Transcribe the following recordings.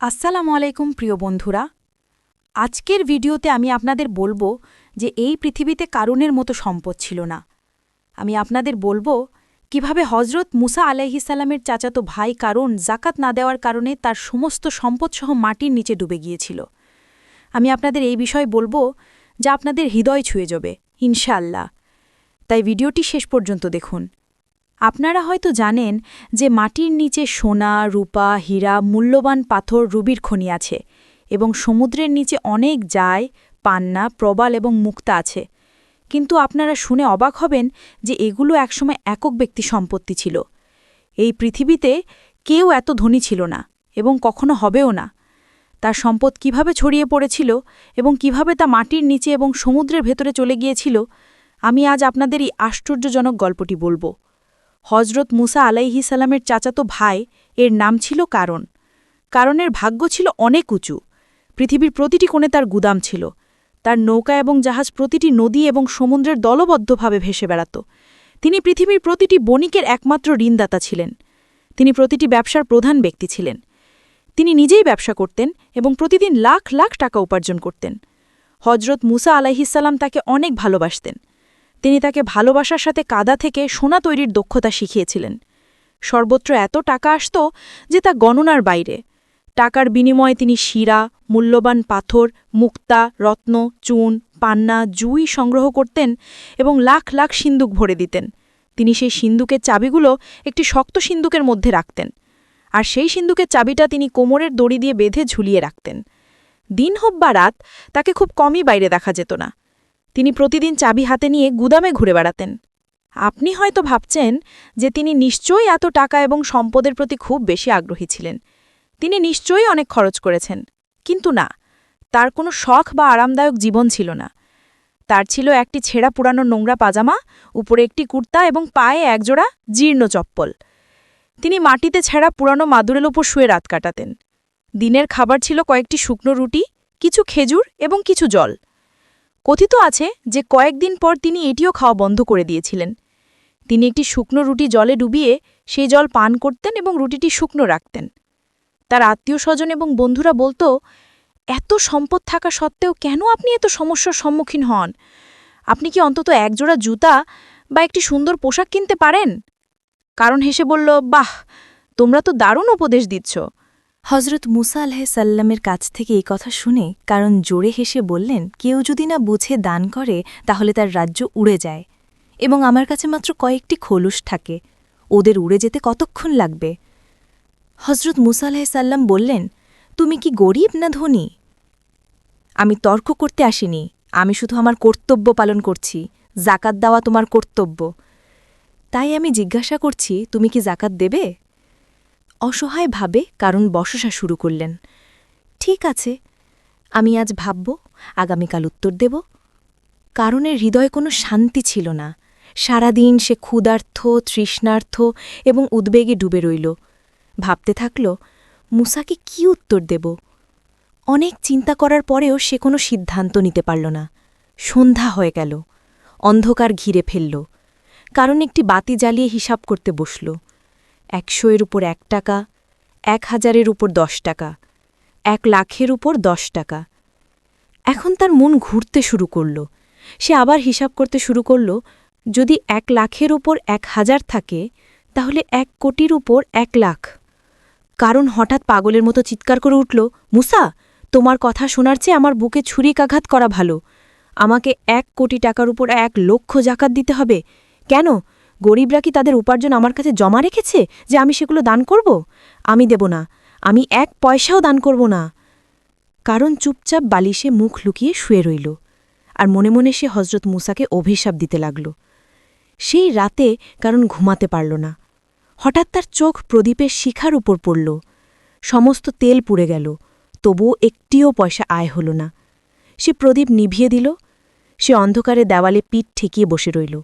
আসসালামু আলাইকুম, প্রিয় বন্ধুরা। আজকের ভিডিওতে আমি আপনাদের বলব যে এই পৃথিবীতে কারুনের মতো সম্পদ ছিল না। আমি আপনাদের বলব কীভাবে হজরত মুসা আলাইহিসাল্লামের চাচাতো ভাই কারণ জাকাত না দেওয়ার কারণে তার সমস্ত সম্পদসহ মাটির নিচে ডুবে গিয়েছিল। আমি আপনাদের এই বিষয় বলব যা আপনাদের হৃদয় ছুঁয়ে যাবে, ইনশাআল্লাহ। তাই ভিডিওটি শেষ পর্যন্ত দেখুন। আপনারা হয়তো জানেন যে মাটির নিচে সোনা, রূপা, হীরা, মূল্যবান পাথর, রুবির খনি আছে এবং সমুদ্রের নিচে অনেক যায়, পান্না, প্রবাল এবং মুক্তা আছে। কিন্তু আপনারা শুনে অবাক হবেন যে এগুলো একসময় একক ব্যক্তি সম্পত্তি ছিল। এই পৃথিবীতে কেউ এত ধনী ছিল না এবং কখনো হবেও না। তার সম্পদ কীভাবে ছড়িয়ে পড়েছিল এবং কীভাবে তা মাটির নিচে এবং সমুদ্রের ভেতরে চলে গিয়েছিল, আমি আজ আপনাদের এই আশ্চর্যজনক গল্পটি বলব। হজরত মুসা আলাইহি সালামের চাচাতো ভাই এর নাম ছিল কারণ। কারণের ভাগ্য ছিল অনেক উঁচু। পৃথিবীর প্রতিটি কোণে তার গুদাম ছিল। তার নৌকা এবং জাহাজ প্রতিটি নদী এবং সমুদ্রের দলবদ্ধভাবে ভেসে বেড়াত। তিনি পৃথিবীর প্রতিটি বণিকের একমাত্র ঋণদাতা ছিলেন। তিনি প্রতিটি ব্যবসার প্রধান ব্যক্তি ছিলেন। তিনি নিজেই ব্যবসা করতেন এবং প্রতিদিন লাখ লাখ টাকা উপার্জন করতেন। হজরত মুসা আলাইহিসাল্লাম তাকে অনেক ভালোবাসতেন। তিনি তাকে ভালোবাসার সাথে কাদা থেকে সোনা তৈরির দক্ষতা শিখিয়েছিলেন। সর্বত্র এত টাকা আসত যে তা গণনার বাইরে। টাকার বিনিময়ে তিনি শিরা, মূল্যবান পাথর, মুক্তা, রত্ন, চুন, পান্না, জুই সংগ্রহ করতেন এবং লাখ লাখ সিন্দুক ভরে দিতেন। তিনি সেই সিন্দুকের চাবিগুলো একটি শক্ত সিন্দুকের মধ্যে রাখতেন। আর সেই সিন্দুকের চাবিটা তিনি কোমরের দড়ি দিয়ে বেঁধে ঝুলিয়ে রাখতেন। দিন হোক বা রাত তাকে খুব কমই বাইরে দেখা যেত না। তিনি প্রতিদিন চাবি হাতে নিয়ে গুদামে ঘুরে বেড়াতেন। আপনি হয়তো ভাবছেন যে তিনি নিশ্চয়ই এত টাকা এবং সম্পদের প্রতি খুব বেশি আগ্রহী ছিলেন। তিনি নিশ্চয়ই অনেক খরচ করেছেন। কিন্তু না, তার কোনো শখ বা আরামদায়ক জীবন ছিল না। তার ছিল একটি ছেঁড়া পুরানো নোংরা পাজামা, উপরে একটি কুর্তা এবং পায়ে একজোড়া জীর্ণ চপ্পল। তিনি মাটিতে ছেঁড়া পুরানো মাদুরের ওপর শুয়ে রাত কাটাতেন। দিনের খাবার ছিল কয়েকটি শুকনো রুটি, কিছু খেজুর এবং কিছু জল। কথিত আছে যে কয়েকদিন পর তিনি এটিও খাওয়া বন্ধ করে দিয়েছিলেন। তিনি একটি শুকনো রুটি জলে ডুবিয়ে সেই জল পান করতেন এবং রুটিটি শুকনো রাখতেন। তার আত্মীয় স্বজন এবং বন্ধুরা বলতো, এত সম্পদ থাকা সত্ত্বেও কেন আপনি এত সমস্যার সম্মুখীন হন? আপনি কি অন্তত একজোড়া জুতা বা একটি সুন্দর পোশাক কিনতে পারেন? কারণ হেসে বলল, বাহ, তোমরা তো দারুণ উপদেশ দিচ্ছ। হজরত মুসা আলাহিসাল্লামের কাছ থেকে এই কথা শুনে কারণ জোরে হেসে বললেন, কেউ যদি না বুঝে দান করে, তাহলে তার রাজ্য উড়ে যায় এবং আমার কাছে মাত্র কয়েকটি খোলুস থাকে। ওদের উড়ে যেতে কতক্ষণ লাগবে? হজরত মুসা আলাহিসাল্লাম বললেন, তুমি কি গরিব না ধনী? আমি তর্ক করতে আসিনি। আমি শুধু আমার কর্তব্য পালন করছি। জাকাত দেওয়া তোমার কর্তব্য। তাই আমি জিজ্ঞাসা করছি, তুমি কি জাকাত দেবে? অসহায়ভাবে কারণ বসসা শুরু করলেন। ঠিক আছে, আমি আজ ভাবব, আগামীকাল উত্তর দেব। কারণের হৃদয়ে কোনো শান্তি ছিল না। সারাদিন সে ক্ষুধার্থ, তৃষ্ণার্থ এবং উদ্বেগে ডুবে রইল। ভাবতে থাকল, মুসাকে কি উত্তর দেব? অনেক চিন্তা করার পরেও সে কোনো সিদ্ধান্ত নিতে পারল না। সন্ধ্যা হয়ে গেল, অন্ধকার ঘিরে ফেলল। কারণ একটি বাতি জ্বালিয়ে হিসাব করতে বসল। একশো এর উপর এক টাকা, এক হাজারের উপর দশ টাকা, এক লাখের উপর দশ টাকা। এখন তার মন ঘুরতে শুরু করল। সে আবার হিসাব করতে শুরু করল, যদি এক লাখের উপর এক হাজার থাকে, তাহলে এক কোটির উপর এক লাখ। কারণ হঠাৎ পাগলের মতো চিৎকার করে উঠল, মুসা, তোমার কথা শোনার চেয়ে আমার বুকে ছুরিকাঘাত করা ভালো। আমাকে এক কোটি টাকার উপর এক লক্ষ জাকাত দিতে হবে। কেন? গরিবরা কি তাদের উপার্জন আমার কাছে জমা রেখেছে যে আমি সেগুলো দান করব? আমি দেব না। আমি এক পয়সাও দান করব না। কারণ চুপচাপ বালিশে মুখ লুকিয়ে শুয়ে রইল। আর মনে মনে সে হজরত মুসাকে অভিশাপ দিতে লাগল। সেই রাতে কারণ ঘুমাতে পারল না। হঠাৎ তার চোখ প্রদীপের শিখার উপর পড়ল। সমস্ত তেল পুড়ে গেল। তবুও একটিও পয়সা আয় হল না। সে প্রদীপ নিভিয়ে দিল। সে অন্ধকারে দেওয়ালে পিঠ ঠেকিয়ে বসে রইল।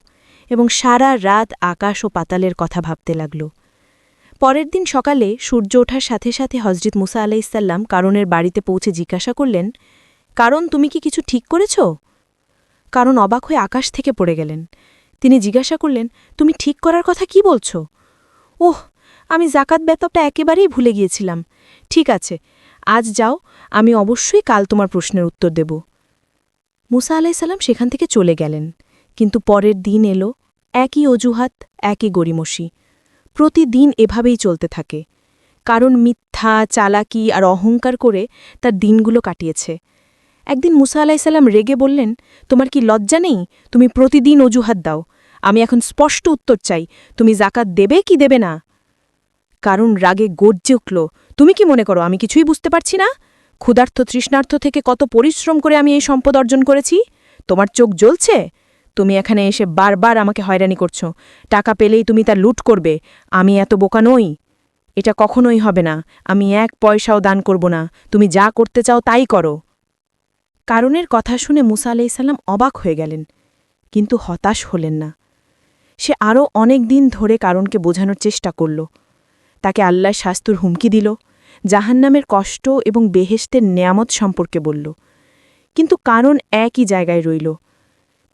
এবং সারা রাত আকাশ ও পাতালের কথা ভাবতে লাগল। পরের দিন সকালে সূর্য ওঠার সাথে সাথে হজরত মুসা আলাইসাল্লাম কারণের বাড়িতে পৌঁছে জিজ্ঞাসা করলেন, কারণ তুমি কি কিছু ঠিক করেছ? কারণ অবাক হয়ে আকাশ থেকে পড়ে গেলেন। তিনি জিজ্ঞাসা করলেন, তুমি ঠিক করার কথা কি বলছো? ওহ, আমি জাকাত বেতবটা একেবারেই ভুলে গিয়েছিলাম। ঠিক আছে, আজ যাও, আমি অবশ্যই কাল তোমার প্রশ্নের উত্তর দেব। মুসা আলাইসাল্লাম সেখান থেকে চলে গেলেন। কিন্তু পরের দিন এলো একই অজুহাত, একই গড়িমসি। প্রতিদিন এভাবেই চলতে থাকে। কারণ মিথ্যা, চালাকি আর অহংকার করে তার দিনগুলো কাটিয়েছে। একদিন মুসা আলাইসাল্লাম রেগে বললেন, তোমার কি লজ্জা নেই? তুমি প্রতিদিন অজুহাত দাও। আমি এখন স্পষ্ট উত্তর চাই, তুমি জাকাত দেবে কি দেবে না? কারণ রাগে গর্জে উঠল, তুমি কি মনে করো, আমি কিছুই বুঝতে পারছি না? ক্ষুধার্থ তৃষ্ণার্থ থেকে কত পরিশ্রম করে আমি এই সম্পদ অর্জন করেছি? তোমার চোখ জ্বলছে? তুমি এখানে এসে বারবার আমাকে হয়রানি করছ। টাকা পেলেই তুমি তা লুট করবে। আমি এত বোকা নই। এটা কখনোই হবে না। আমি এক পয়সাও দান করব না। তুমি যা করতে চাও তাই করো। কারণের কথা শুনে মুসা আলাইসাল্লাম অবাক হয়ে গেলেন, কিন্তু হতাশ হলেন না। সে আরও অনেক দিন ধরে কারণকে বোঝানোর চেষ্টা করল। তাকে আল্লাহ শাস্তুর হুমকি দিল, জাহান্নামের কষ্ট এবং বেহেস্তের নেয়ামত সম্পর্কে বলল। কিন্তু কারণ একই জায়গায় রইল।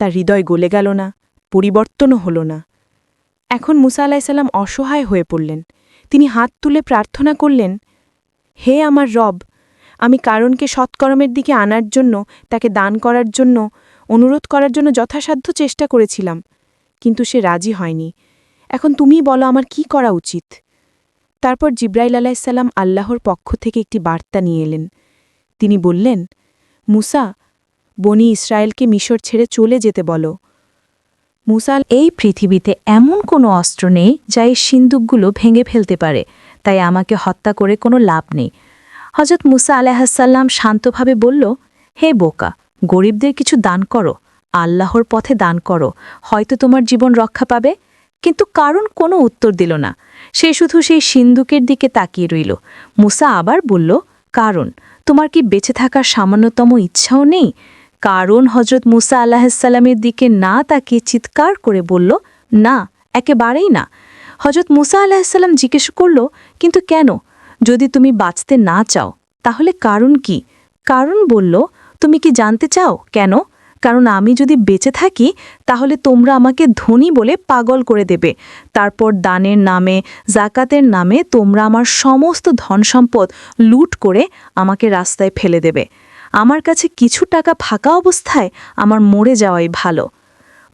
তার হৃদয় গলে গেল না, পরিবর্তনও হল না। এখন মুসা আলাইসাল্লাম অসহায় হয়ে পড়লেন। তিনি হাত তুলে প্রার্থনা করলেন, হে আমার রব, আমি কারণকে সৎকর্মের দিকে আনার জন্য, তাকে দান করার জন্য, অনুরোধ করার জন্য যথাসাধ্য চেষ্টা করেছিলাম, কিন্তু সে রাজি হয়নি। এখন তুমি বলো আমার কি করা উচিত? তারপর জিব্রাইল আলাইসাল্লাম আল্লাহর পক্ষ থেকে একটি বার্তা নিয়ে এলেন। তিনি বললেন, মুসা বনি ইসরায়েলকে মিশর ছেড়ে চলে যেতে বলো। মুসাল এই পৃথিবীতে এমন কোনো অস্ত্র নেই যা এই সিন্দুকগুলো ভেঙে ফেলতে পারে। তাই আমাকে হত্যা করে কোনো লাভ নেই। হজরত মুসা আলাহাসাল্লাম শান্তভাবে বলল, হে বোকা, গরিবদের কিছু দান করো। আল্লাহর পথে দান করো। হয়তো তোমার জীবন রক্ষা পাবে। কিন্তু কারণ কোনো উত্তর দিল না। সে শুধু সেই সিন্দুকের দিকে তাকিয়ে রইল। মুসা আবার বলল, কারণ, তোমার কি বেঁচে থাকার সামান্যতম ইচ্ছাও নেই? কারণ হজরত মুসা আল্লাহাল্লামের দিকে না তাকিয়ে চিৎকার করে বলল, না, একেবারেই না। হজরত মুসা আলাহিসাল্লাম জিজ্ঞেস করল, কিন্তু কেন? যদি তুমি বাঁচতে না চাও, তাহলে কারণ কি? কারণ বলল, তুমি কি জানতে চাও? কেন? কারণ আমি যদি বেঁচে থাকি, তাহলে তোমরা আমাকে ধনী বলে পাগল করে দেবে। তারপর দানের নামে জাকাতের নামে তোমরা আমার সমস্ত ধন সম্পদ লুট করে আমাকে রাস্তায় ফেলে দেবে। আমার কাছে কিছু টাকা ফাঁকা অবস্থায় আমার মরে যাওয়াই ভালো।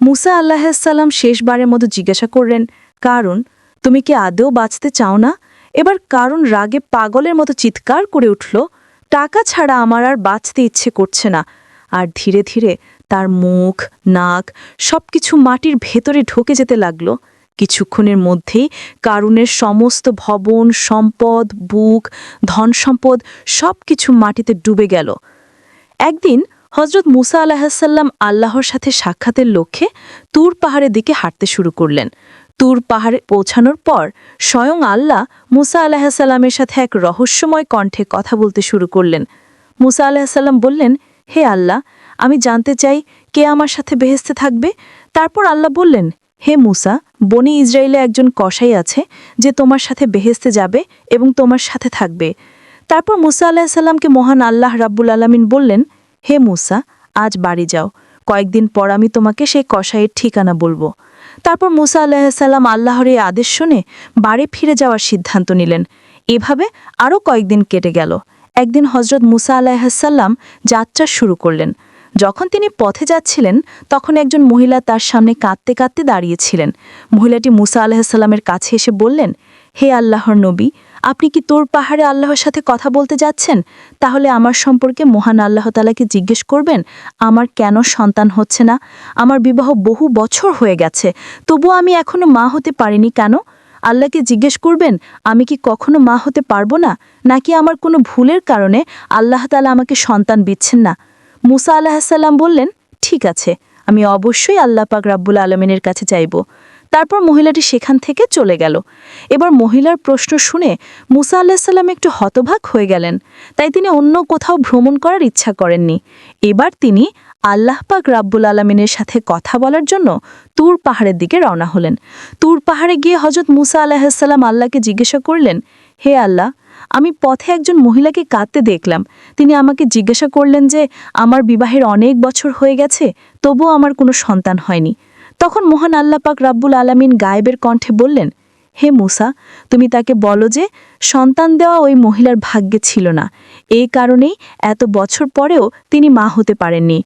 মুসা আল্লাহাল্লাম শেষবারের মতো জিজ্ঞাসা করলেন, কারণ, তুমি কি আদৌ বাঁচতে চাও না? এবার কারণ রাগে পাগলের মতো চিৎকার করে উঠল, টাকা ছাড়া আমার আর বাঁচতে ইচ্ছে করছে না। আর ধীরে ধীরে তার মুখ, নাক সবকিছু মাটির ভেতরে ঢোকে যেতে লাগল। কিছুক্ষণের মধ্যেই কারুনের সমস্ত ভবন, সম্পদ, বুক ধন সম্পদ সব কিছু মাটিতে ডুবে গেল। একদিন হজরত মুসা আলাহাসাল্লাম আল্লাহর সাথে সাক্ষাতের লক্ষ্যে তুর পাহাড়ের দিকে হাঁটতে শুরু করলেন। তুর পাহাড়ে পৌঁছানোর পর স্বয়ং আল্লাহ মুসা আলাহাসাল্লামের সাথে এক রহস্যময় কণ্ঠে কথা বলতে শুরু করলেন। মুসা আলাহাসাল্লাম বললেন, হে আল্লাহ, আমি জানতে চাই কে আমার সাথে বেহেস্তে থাকবে? তারপর আল্লাহ বললেন, হে মুসা, বনি ইসরায়েলে একজন কসাই আছে যে তোমার সাথে বেহেস্তে যাবে এবং তোমার সাথে থাকবে। তারপর মুসা আলাহিসাল্লামকে মহান আল্লাহ রাব্বুল আলমিন বললেন, হে মুসা, আজ বাড়ি যাও। কয়েকদিন পর আমি তোমাকে সেই কসাইয়ের ঠিকানা বলব। তারপর মুসা আলাহিসাল্লাম আল্লাহর এই আদেশ শুনে বাড়ি ফিরে যাওয়ার সিদ্ধান্ত নিলেন। এভাবে আরও কয়েকদিন কেটে গেল। একদিন হজরত মুসা আলাহিসাল্লাম যাত্রা শুরু করলেন। যখন তিনি পথে যাচ্ছিলেন, তখন একজন মহিলা তার সামনে কাঁদতে কাঁদতে দাঁড়িয়েছিলেন। মহিলাটি মুসা আলাহিসাল্লামের কাছে এসে বললেন, হে আল্লাহর নবী আপনি কি তোর পাহাড়ে আল্লাহর সাথে কথা বলতে যাচ্ছেন? তাহলে আমার সম্পর্কে মহান আল্লাহ তালাকে জিজ্ঞেস করবেন? আমার কেন সন্তান হচ্ছে না? আমার বিবাহ বহু বছর হয়ে গেছে তবু আমি এখনও মা হতে পারিনি কেন? আল্লাহকে জিজ্ঞেস করবেন, আমি কি কখনো মা হতে পারব না? নাকি আমার কোনো ভুলের কারণে আল্লাহ তালা আমাকে সন্তান দিচ্ছেন না? মুসা আলাহাসাল্লাম বললেন, ঠিক আছে, আমি অবশ্যই আল্লাহ পাক রাব্বুল আলমিনের কাছে চাইব। তারপর মহিলাটি সেখান থেকে চলে গেল। এবার মহিলার প্রশ্ন শুনে মুসা আল্লাহিসাল্লাম একটু হতভাগ হয়ে গেলেন। তাই তিনি অন্য কোথাও ভ্রমণ করার ইচ্ছা করেননি। এবার তিনি আল্লাহ পাক রাব্বুল আলমিনের সাথে কথা বলার জন্য তুর পাহাড়ের দিকে রওনা হলেন। তুর পাহাড়ে গিয়ে হজরত মুসা আলাহিসাল্লাম আল্লাহকে জিজ্ঞাসা করলেন, হে আল্লাহ, আমি পথে একজন মহিলাকে কাঁদতে দেখলাম। তিনি আমাকে জিজ্ঞাসা করলেন যে, আমার বিবাহের অনেক বছর হয়ে গেছে, তবুও আমার কোনো সন্তান হয়নি। তখন মহান আল্লাপাক রাব্বুল আলামিন গায়েবের কণ্ঠে বললেন, হে মুসা, তুমি তাকে বলো যে, সন্তান দেওয়া ওই মহিলার ভাগ্যে ছিল না। এই কারণেই এত বছর পরেও তিনি মা হতে পারেননি।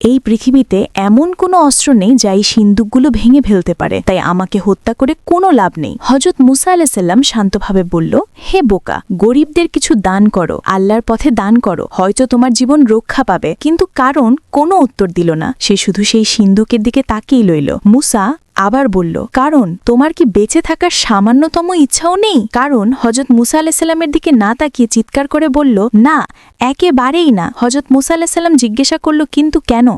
এই পৃথিবীতে এমন কোনো অস্ত্র নেই যা এই সিন্দুকগুলো ভেঙে ফেলতে পারে। তাই আমাকে হত্যা করে কোনো লাভ নেই। হজরত মুসা আলাহিসাল্লাম শান্তভাবে বলল, হে বোকা, গরিবদের কিছু দান করো, আল্লাহর পথে দান করো। হয়তো তোমার জীবন রক্ষা পাবে, কিন্তু কারণ কোনো উত্তর দিল না। সে শুধু সেই সিন্দুকের দিকে তাকিয়ে লইল। মুসা আবার বলল, কারণ তোমার কি বেঁচে থাকার সামান্যতম ইচ্ছাও নেই? কারণ হজরত মুসা আলাহিসাল্লামের দিকে না তাকিয়ে চিৎকার করে বলল, না, একেবারেই না। হজরত মুসা আলাহিসাল্লাম জিজ্ঞাসা করল, কিন্তু কেন?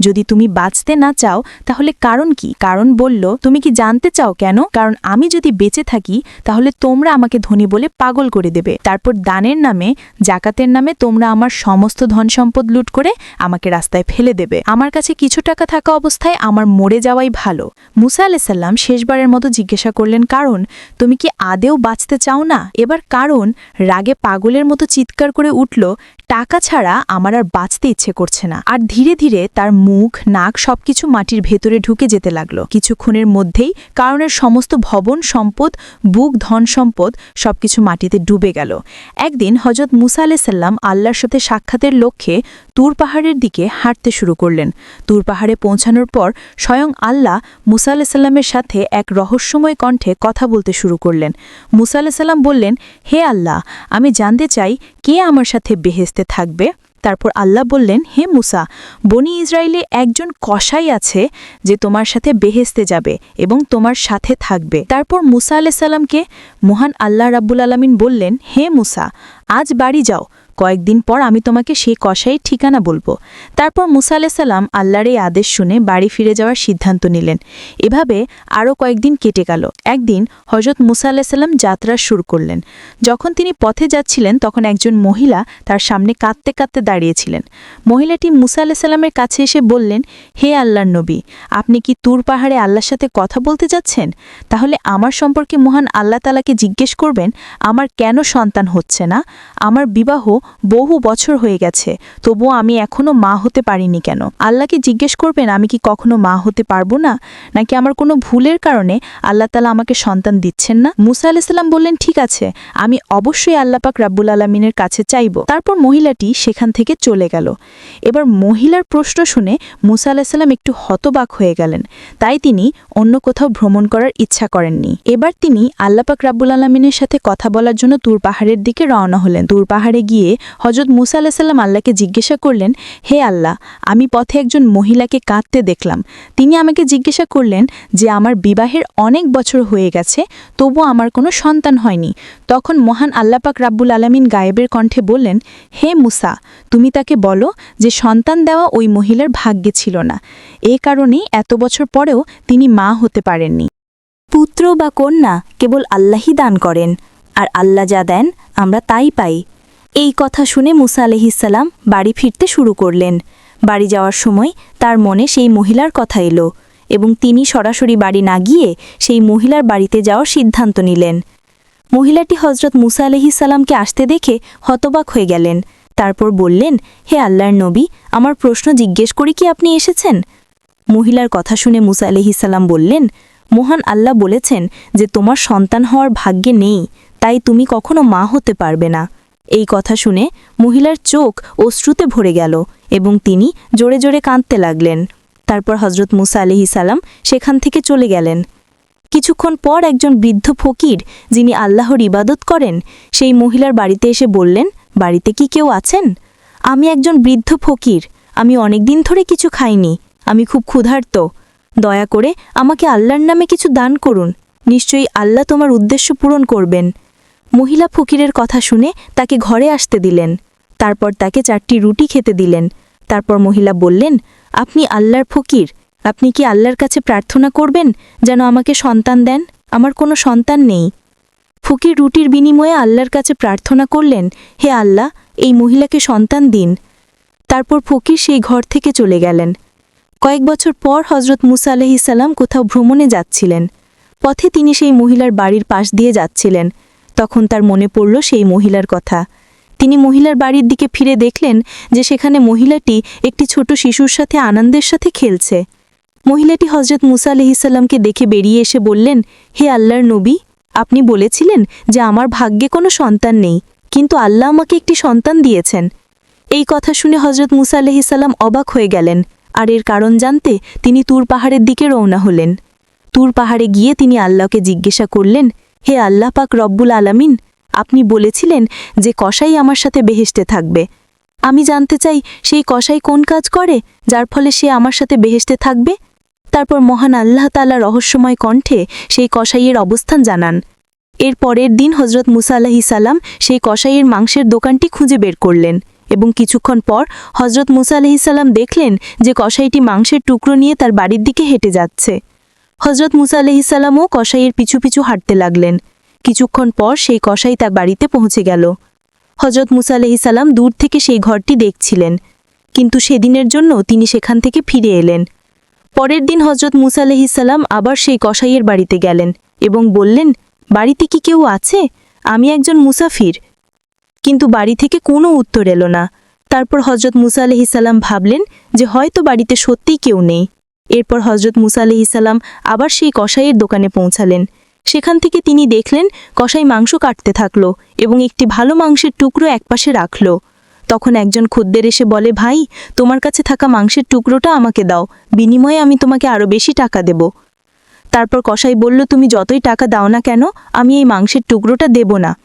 যদি তুমি বাঁচতে না চাও, তাহলে কারণ কি? কারণ বলল, তুমি কি জানতে চাও কেন? কারণ আমি যদি বেঁচে থাকি, তাহলে তোমরা আমাকে ধনী বলে পাগল করে দেবে। তারপর দানের নামে, জাকাতের নামে তোমরা আমার সমস্ত ধন সম্পদ লুট করে আমাকে রাস্তায় ফেলে দেবে। আমার কাছে কিছু টাকা থাকা অবস্থায় আমার মরে যাওয়াই ভালো। মুসা আলাইসাল্লাম শেষবারের মতো জিজ্ঞাসা করলেন, কারণ তুমি কি আদেও বাঁচতে চাও না? এবার কারণ রাগে পাগলের মতো চিৎকার করে উঠল টাকা ছাড়া আমার আর বাঁচতে ইচ্ছে করছে না। আর ধীরে ধীরে তার মুখ, নাক সবকিছু মাটির ভেতরে ঢুকে যেতে লাগল। কিছুক্ষণের মধ্যেই কারণের সমস্ত ভবন, সম্পদ, বুক, ধন সম্পদ সবকিছু মাটিতে ডুবে গেল। একদিন হজরত মুসা আলাইসাল্লাম আল্লাহর সাথে সাক্ষাতের লক্ষ্যে তুর পাহাড়ের দিকে হাঁটতে শুরু করলেন। তুর পাহাড়ে পৌঁছানোর পর স্বয়ং আল্লাহ মুসা আলাইসাল্লামের সাথে এক রহস্যময় কণ্ঠে কথা বলতে শুরু করলেন। মুসা আলাইসাল্লাম বললেন, হে আল্লাহ, আমি জানতে চাই কে আমার সাথে বেহেস্তে থাকবে। তারপর আল্লাহ বললেন, হে মুসা, বনি ইসরায়েলে একজন কষাই আছে যে তোমার সাথে বেহেস্তে যাবে এবং তোমার সাথে থাকবে। তারপর মুসা আলাইসাল্লামকে মহান আল্লাহ রাব্বুল আলমিন বললেন, হে মুসা আজ বাড়ি যাও। কয়েকদিন পর আমি তোমাকে সেই কসাইয়ের ঠিকানা বলব। তারপর মুসা আলাইসাল্লাম আল্লাহর এই আদেশ শুনে বাড়ি ফিরে যাওয়ার সিদ্ধান্ত নিলেন। এভাবে আরও কয়েকদিন কেটে গেল। একদিন হজরত মুসা আলাইসাল্লাম যাত্রা শুরু করলেন। যখন তিনি পথে যাচ্ছিলেন, তখন একজন মহিলা তার সামনে কাঁদতে কাঁদতে দাঁড়িয়েছিলেন। মহিলাটি মুসা আলাইসাল্লামের কাছে এসে বললেন, হে আল্লাহর নবী, আপনি কি তুর পাহাড়ে আল্লাহর সাথে কথা বলতে যাচ্ছেন? তাহলে আমার সম্পর্কে মহান আল্লাহ তালাকে জিজ্ঞেস করবেন, আমার কেন সন্তান হচ্ছে না? আমার বিবাহ বহু বছর হয়ে গেছে, তবুও আমি এখনও মা হতে পারিনি কেন? আল্লাহকে জিজ্ঞেস করবেন, আমি কি কখনো মা হতে পারব না? নাকি আমার কোনো ভুলের কারণে আল্লাহ তালা আমাকে সন্তান দিচ্ছেন না? মুসা আলাইসাল্লাম বললেন, ঠিক আছে, আমি অবশ্যই আল্লাপাক রাব্বুল আলমিনের কাছে চাইব। তারপর মহিলাটি সেখান থেকে চলে গেল। এবার মহিলার প্রশ্ন শুনে মুসা আলাহিসাল্লাম একটু হতবাক হয়ে গেলেন। তাই তিনি অন্য কোথাও ভ্রমণ করার ইচ্ছা করেননি। এবার তিনি আল্লাপাক রাব্বুল আলমিনের সাথে কথা বলার জন্য তুর পাহাড়ের দিকে রওনা হলেন। তুর পাহাড়ে গিয়ে হজরত মুসা আলাহিসাল্লাম আল্লাহকে জিজ্ঞাসা করলেন, হে আল্লাহ, আমি পথে একজন মহিলাকে কাঁদতে দেখলাম। তিনি আমাকে জিজ্ঞাসা করলেন যে, আমার বিবাহের অনেক বছর হয়ে গেছে তবু আমার কোনো সন্তান হয়নি। তখন মহান আল্লাপাক রাব্বুল আলমিন গায়েবের কণ্ঠে বললেন, হে মুসা, তুমি তাকে বলো যে, সন্তান দেওয়া ওই মহিলার ভাগ্যে ছিল না। এ কারণেই এত বছর পরেও তিনি মা হতে পারেননি। পুত্র বা কন্যা কেবল আল্লাহই দান করেন। আর আল্লাহ যা দেন, আমরা তাই পাই। এই কথা শুনে মুসা আলহিসাল্লাম বাড়ি ফিরতে শুরু করলেন। বাড়ি যাওয়ার সময় তার মনে সেই মহিলার কথা এলো এবং তিনি সরাসরি বাড়ি না গিয়ে সেই মহিলার বাড়িতে যাওয়ার সিদ্ধান্ত নিলেন। মহিলাটি হজরত মুসা আলহিসাল্লামকে আসতে দেখে হতবাক হয়ে গেলেন। তারপর বললেন, হে আল্লাহর নবী, আমার প্রশ্ন জিজ্ঞেস করে কি আপনি এসেছেন? মহিলার কথা শুনে মুসা আলহিসাল্লাম বললেন, মহান আল্লাহ বলেছেন যে তোমার সন্তান হওয়ার ভাগ্যে নেই। তাই তুমি কখনো মা হতে পারবে না। এই কথা শুনে মহিলার চোখ অশ্রুতে ভরে গেল এবং তিনি জোরে জোরে কাঁদতে লাগলেন। তারপর হজরত মুসা আলিহি সালাম সেখান থেকে চলে গেলেন। কিছুক্ষণ পর একজন বৃদ্ধ ফকির, যিনি আল্লাহর ইবাদত করেন, সেই মহিলার বাড়িতে এসে বললেন, বাড়িতে কি কেউ আছেন? আমি একজন বৃদ্ধ ফকির, আমি অনেক দিন ধরে কিছু খাইনি, আমি খুব ক্ষুধার্ত। দয়া করে আমাকে আল্লাহর নামে কিছু দান করুন। নিশ্চয়ই আল্লাহ তোমার উদ্দেশ্য পূরণ করবেন। মহিলা ফকিরের কথা শুনে তাকে ঘরে আসতে দিলেন। তারপর তাকে চারটি রুটি খেতে দিলেন। তারপর মহিলা বললেন, আপনি আল্লাহর ফকির। আপনি কি আল্লাহর কাছে প্রার্থনা করবেন যেন আমাকে সন্তান দেন? আমার কোনো সন্তান নেই। ফকির রুটির বিনিময়ে আল্লাহর কাছে প্রার্থনা করলেন, হে আল্লাহ, এই মহিলাকে সন্তান দিন। তারপর ফকির সেই ঘর থেকে চলে গেলেন। কয়েক বছর পর হজরত মুসা আলহিসাল্লাম কোথাও ভ্রমণে যাচ্ছিলেন। পথে তিনি সেই মহিলার বাড়ির পাশ দিয়ে যাচ্ছিলেন। তখন তার মনে পড়ল সেই মহিলার কথা। তিনি মহিলার বাড়ির দিকে ফিরে দেখলেন যে সেখানে মহিলাটি একটি ছোট শিশুর সাথে আনন্দের সাথে খেলছে। মহিলাটি হজরত মুসা আলহিসাল্লামকে দেখে বেরিয়ে এসে বললেন, হে আল্লাহর নবী, আপনি বলেছিলেন যে আমার ভাগ্যে কোনো সন্তান নেই, কিন্তু আল্লাহ আমাকে একটি সন্তান দিয়েছেন। এই কথা শুনে হজরত মুসা আলহিসাল্লাম অবাক হয়ে গেলেন, আর এর কারণ জানতে তিনি তুর পাহাড়ের দিকে রওনা হলেন। তুর পাহাড়ে গিয়ে তিনি আল্লাহকে জিজ্ঞাসা করলেন হে আল্লাহ পাক রব্বুল আলামিন, আপনি বলেছিলেন যে কসাই আমার সাথে বেহেশতে থাকবে। আমি জানতে চাই, সেই কসাই কোন কাজ করে, যার ফলে সে আমার সাথে বেহেশতে থাকবে? তারপর মহান আল্লাহ তাআলা রহস্যময় কণ্ঠে সেই কসাইয়ের অবস্থান জানান। এর পরের দিন হজরত মুসা আলাহি সালাম সেই কসাইয়ের মাংসের দোকানটি খুঁজে বের করলেন এবং কিছুক্ষণ পর হজরত মুসা আলহিসাল্লাম দেখলেন যে কসাইটি মাংসের টুকরো নিয়ে তার বাড়ির দিকে হেঁটে যাচ্ছে। হজরত মুসা আলহিসাল্লামও কসাইয়ের পিছু পিছু হাঁটতে লাগলেন। কিছুক্ষণ পর সেই কসাই তার বাড়িতে পৌঁছে গেল। হজরত মুসা আলহিসাল্লাম দূর থেকে সেই ঘরটি দেখছিলেন, কিন্তু সেদিনের জন্য তিনি সেখান থেকে ফিরে এলেন। পরের দিন হজরত মুসা আলহিসাল্লাম আবার সেই কসাইয়ের বাড়িতে গেলেন এবং বললেন, বাড়িতে কি কেউ আছে? আমি একজন মুসাফির। কিন্তু বাড়ি থেকে কোনো উত্তর এলো না। তারপর হজরত মুসা আলহিসাল্লাম ভাবলেন যে হয়তো বাড়িতে সত্যিই কেউ নেই। এরপর হজরত মুসা আলহিসাল্লাম আবার সেই কসাইয়ের দোকানে পৌঁছালেন। সেখান থেকে তিনি দেখলেন কসাই মাংস কাটতে থাকল এবং একটি ভালো মাংসের টুকরো একপাশে রাখল। তখন একজন খদ্দের এসে বলে, ভাই, তোমার কাছে থাকা মাংসের টুকরোটা আমাকে দাও, বিনিময়ে আমি তোমাকে আরও বেশি টাকা দেব। তারপর কসাই বলল, তুমি যতই টাকা দাও না কেন, আমি এই মাংসের টুকরোটা দেব না।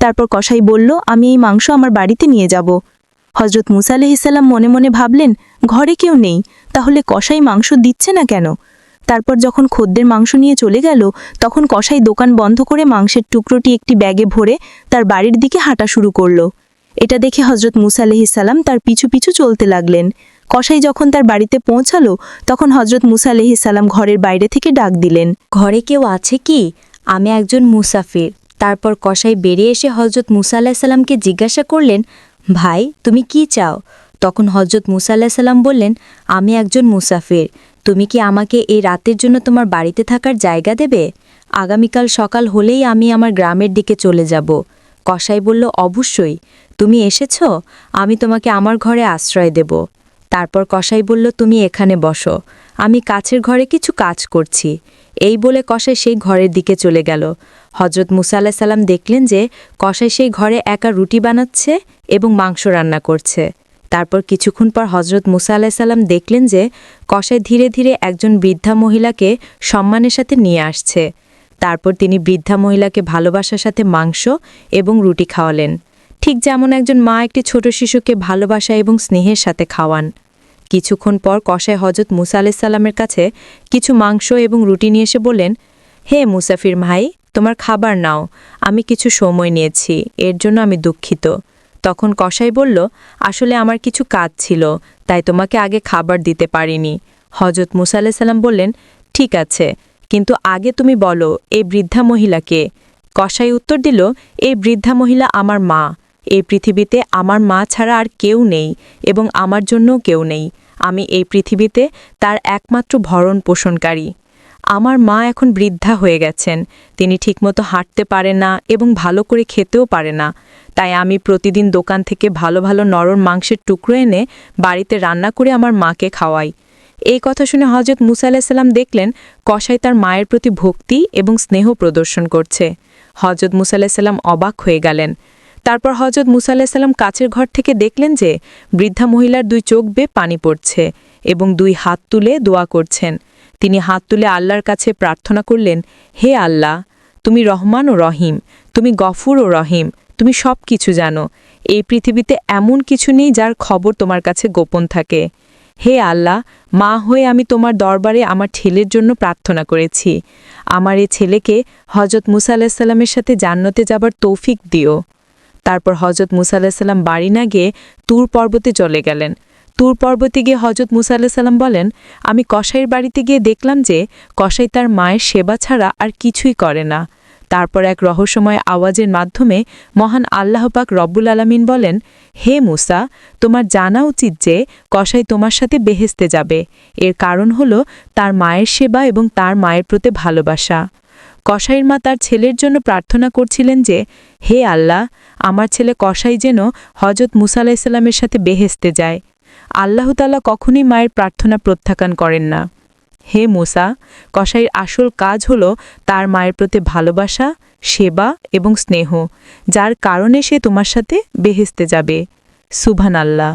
তারপর কসাই বলল, আমি এই মাংস আমার বাড়িতে নিয়ে যাব। হজরত মুসা আলহিসাল্লাম মনে মনে ভাবলেন, ঘরে কেউ নেই, তাহলে কসাই মাংস দিচ্ছে না কেন? তারপর যখন খদ্দের মাংস নিয়ে চলে গেল, তখন কসাই দোকান বন্ধ করে মাংসের টুকরোটি একটি ব্যাগে ভরে তার বাড়ির দিকে হাঁটা শুরু করল। এটা দেখে হজরত মুসা আলহিসাল্লাম তার পিছু পিছু চলতে লাগলেন। কসাই যখন তার বাড়িতে পৌঁছালো, তখন হজরত মুসা আলহিসাল্লাম ঘরের বাইরে থেকে ডাক দিলেন, ঘরে কেউ আছে কি? আমি একজন মুসাফির। তারপর কসাই বেরিয়ে এসে হজরত মুসা আলাহিসাল্লামকে জিজ্ঞাসা করলেন ভাই, তুমি কি চাও? তখন হজরত মুসা আলাহিসাল্লাম বললেন, আমি একজন মুসাফির। তুমি কি আমাকে এই রাতের জন্য তোমার বাড়িতে থাকার জায়গা দেবে? আগামীকাল সকাল হলেই আমি আমার গ্রামের দিকে চলে যাব। কসাই বলল, অবশ্যই। তুমি এসেছ? আমি তোমাকে আমার ঘরে আশ্রয় দেব। তারপর কসাই বলল, তুমি এখানে বসো। আমি কাছের ঘরে কিছু কাজ করছি। এই বলে কসাই সেই ঘরের দিকে চলে গেল। হজরত মুসা আলাহ সাল্লাম দেখলেন যে কসাই সেই ঘরে একা রুটি বানাচ্ছে এবং মাংস রান্না করছে। তারপর কিছুক্ষণ পর হজরত মুসা আলাহ সাল্লাম দেখলেন যে কসাই ধীরে ধীরে একজন বৃদ্ধা মহিলাকে সম্মানের সাথে নিয়ে আসছে। তারপর তিনি বৃদ্ধা মহিলাকে ভালোবাসার সাথে মাংস এবং রুটি খাওয়ালেন। ঠিক যেমন একজন মা একটি ছোট শিশুকে ভালোবাসা এবং স্নেহের সাথে খাওয়ান। কিছুক্ষণ পর কসাই হজরত মুসা আলাইসাল্লামের কাছে কিছু মাংস এবং রুটি নিয়ে এসে বললেন, হে মুসাফির ভাই, তোমার খাবার নাও, আমি কিছু সময় নিয়েছি, এর জন্য আমি দুঃখিত। তখন কসাই বলল, আসলে আমার কিছু কাজ ছিল, তাই তোমাকে আগে খাবার দিতে পারিনি। হজরত মুসা আলাইসাল্লাম বললেন, ঠিক আছে, কিন্তু আগে তুমি বলো এই বৃদ্ধা মহিলাকে কসাই উত্তর দিল এই বৃদ্ধা মহিলা আমার মা। এই পৃথিবীতে আমার মা ছাড়া আর কেউ নেই এবং আমার জন্যও কেউ নেই। আমি এই পৃথিবীতে তার একমাত্র ভরণ পোষণকারী। আমার মা এখন বৃদ্ধা হয়ে গেছেন। তিনি ঠিকমতো হাঁটতে পারে না এবং ভালো করে খেতেও পারে না। তাই আমি প্রতিদিন দোকান থেকে ভালো ভালো নরম মাংসের টুকরো এনে বাড়িতে রান্না করে আমার মাকে খাওয়াই। এই কথা শুনে হজরত মুসা আলাহিসাল্লাম দেখলেন কসাই তার মায়ের প্রতি ভক্তি এবং স্নেহ প্রদর্শন করছে। হজরত মুসা আলাহিসাল্লাম অবাক হয়ে গেলেন। তারপর হজরত মুসা আলাহিসাল্লাম কাছের ঘর থেকে দেখলেন যে বৃদ্ধা মহিলার দুই চোখ বেয়ে পানি পড়ছে এবং দুই হাত তুলে দোয়া করছেন। তিনি হাত তুলে আল্লাহর কাছে প্রার্থনা করলেন, হে আল্লাহ, তুমি রহমান ও রহিম, তুমি গফুর ও রহিম, তুমি সব কিছু জানো। এই পৃথিবীতে এমন কিছু নেই যার খবর তোমার কাছে গোপন থাকে। হে আল্লাহ, মা হয়ে আমি তোমার দরবারে আমার ছেলের জন্য প্রার্থনা করেছি। আমার এ ছেলেকে হজরত মুসা আলাহিসাল্লামের সাথে জান্নতে যাবার তৌফিক দিও। তারপর হজরত মুসা আলাহিসাল্লাম বাড়ি না গিয়ে তুর পর্বতে চলে গেলেন। তুর পর্বতে গিয়ে হজরত মুসা আলাহিসাল্লাম বলেন, আমি কসাইয়ের বাড়িতে গিয়ে দেখলাম যে কসাই তার মায়ের সেবা ছাড়া আর কিছুই করে না। তারপর এক রহস্যময় আওয়াজের মাধ্যমে মহান আল্লাহপাক রব্বুল আলামিন বলেন, হে মুসা, তোমার জানা উচিত যে কসাই তোমার সাথে বেহেস্তে যাবে। এর কারণ হল তার মায়ের সেবা এবং তার মায়ের প্রতি ভালোবাসা। কসাইয়ের মা তার ছেলের জন্য প্রার্থনা করছিলেন যে, হে আল্লাহ, আমার ছেলে কসাই যেন হজরত মুসা আলাহিসাল্লামের সাথে বেহেস্তে যায়। আল্লাহতালা কখনই মায়ের প্রার্থনা প্রত্যাখ্যান করেন না। হে মুসা, কসাইয়ের আসল কাজ হল তার মায়ের প্রতি ভালোবাসা, সেবা এবং স্নেহ, যার কারণে সে তোমার সাথে বেহেস্তে যাবে। সুভান আল্লাহ